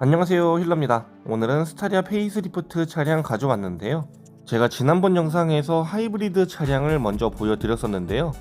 안녕하세요 힐러입니다. 오늘은 스타리아 페이스리프트 차량 가져왔는데요. 제가 지난번 영상에서 하이브리드 차량을 먼저 보여드렸었는데요.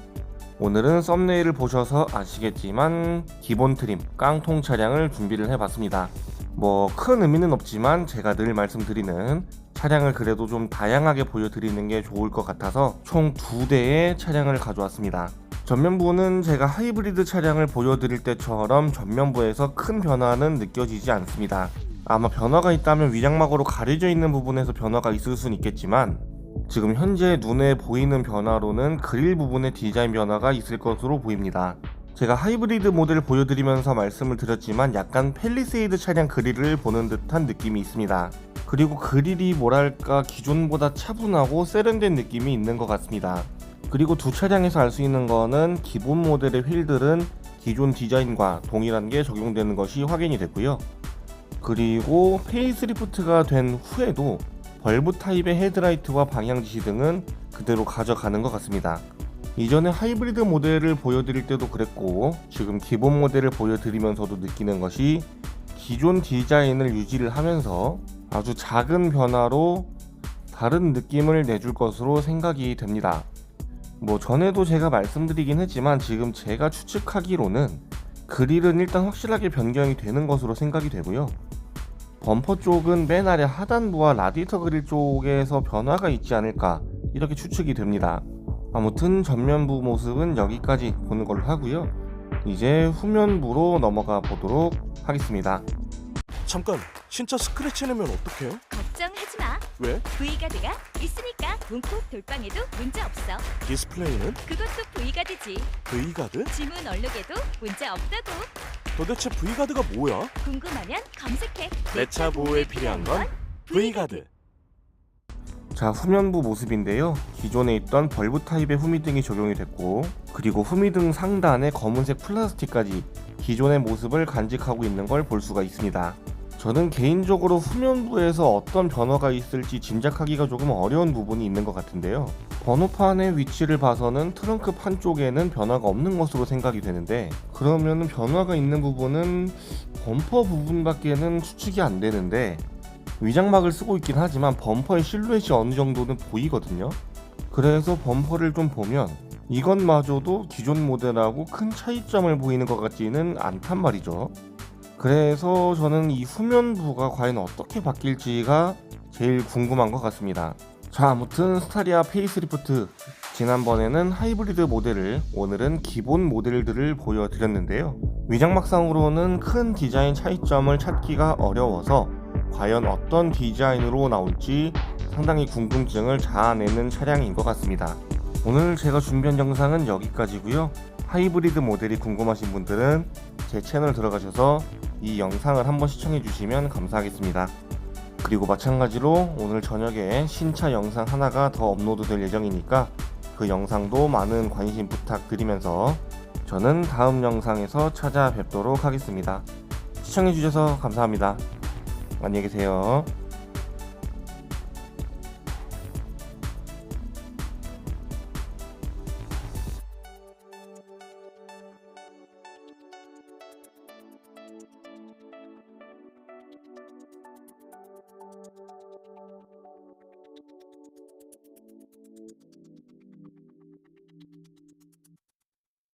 오늘은 썸네일을 보셔서 아시겠지만 기본 트림 깡통 차량을 준비를 해봤습니다. 뭐 큰 의미는 없지만 제가 늘 말씀드리는 차량을 그래도 좀 다양하게 보여드리는 게 좋을 것 같아서 총 두 대의 차량을 가져왔습니다 전면부는 제가 하이브리드 차량을 보여드릴 때처럼 전면부에서 큰 변화는 느껴지지 않습니다. 아마 변화가 있다면 위장막으로 가려져 있는 부분에서 변화가 있을 수는 있겠지만 지금 현재 눈에 보이는 변화로는 그릴 부분의 디자인 변화가 있을 것으로 보입니다. 제가 하이브리드 모델 보여드리면서 말씀을 드렸지만 약간 펠리세이드 차량 그릴을 보는 듯한 느낌이 있습니다. 그리고 그릴이 뭐랄까 기존보다 차분하고 세련된 느낌이 있는 것 같습니다. 그리고 두 차량에서 알 수 있는 거는 기본 모델의 휠들은 기존 디자인과 동일한 게 적용되는 것이 확인이 됐고요. 그리고 페이스리프트가 된 후에도 벌브 타입의 헤드라이트와 방향 지시 등은 그대로 가져가는 것 같습니다. 이전에 하이브리드 모델을 보여드릴 때도 그랬고 지금 기본 모델을 보여드리면서도 느끼는 것이 기존 디자인을 유지를 하면서 아주 작은 변화로 다른 느낌을 내줄 것으로 생각이 됩니다. 뭐 전에도 제가 말씀드리긴 했지만 지금 제가 추측하기로는 그릴은 일단 확실하게 변경이 되는 것으로 생각이 되고요. 범퍼 쪽은 맨 아래 하단부와 라디터 그릴 쪽에서 변화가 있지 않을까 이렇게 추측이 됩니다. 아무튼 전면부 모습은 여기까지 보는 걸로 하고요. 이제 후면부로 넘어가 보도록 하겠습니다. 잠깐 진짜 스크래치 내면 어떡해? 걱정하지 마. 왜? V가드가 있으니까 문콕 돌빵에도 문제 없어. 디스플레이는 그것도 V가드지. V가드? 지문 얼룩에도 문제 없다고. 도대체 V가드가 뭐야? 궁금하면 검색해. 내 차 보호에 필요한 건 V가드 자 후면부 모습인데요 기존에 있던 벌브 타입의 후미등이 적용이 됐고 그리고 후미등 상단에 검은색 플라스틱까지 기존의 모습을 간직하고 있는 걸 볼 수가 있습니다 저는 개인적으로 후면부에서 어떤 변화가 있을지 짐작하기가 조금 어려운 부분이 있는 것 같은데요 번호판의 위치를 봐서는 트렁크 판 쪽에는 변화가 없는 것으로 생각이 되는데 그러면 변화가 있는 부분은 범퍼 부분밖에는 추측이 안 되는데 위장막을 쓰고 있긴 하지만 범퍼의 실루엣이 어느 정도는 보이거든요. 그래서 범퍼를 좀 보면 이것마저도 기존 모델하고 큰 차이점을 보이는 것 같지는 않단 말이죠. 그래서 저는 이 후면부가 과연 어떻게 바뀔지가 제일 궁금한 것 같습니다. 자, 아무튼 스타리아 페이스리프트 지난번에는 하이브리드 모델을 오늘은 기본 모델들을 보여드렸는데요. 위장막상으로는 큰 디자인 차이점을 찾기가 어려워서 과연 어떤 디자인으로 나올지 상당히 궁금증을 자아내는 차량인 것 같습니다. 오늘 제가 준비한 영상은 여기까지고요. 하이브리드 모델이 궁금하신 분들은 제 채널 들어가셔서 이 영상을 한번 시청해 주시면 감사하겠습니다. 그리고 마찬가지로 오늘 저녁에 신차 영상 하나가 더 업로드 될 예정이니까 그 영상도 많은 관심 부탁드리면서 저는 다음 영상에서 찾아뵙도록 하겠습니다. 시청해 주셔서 감사합니다. 안녕히 계세요. Thank you.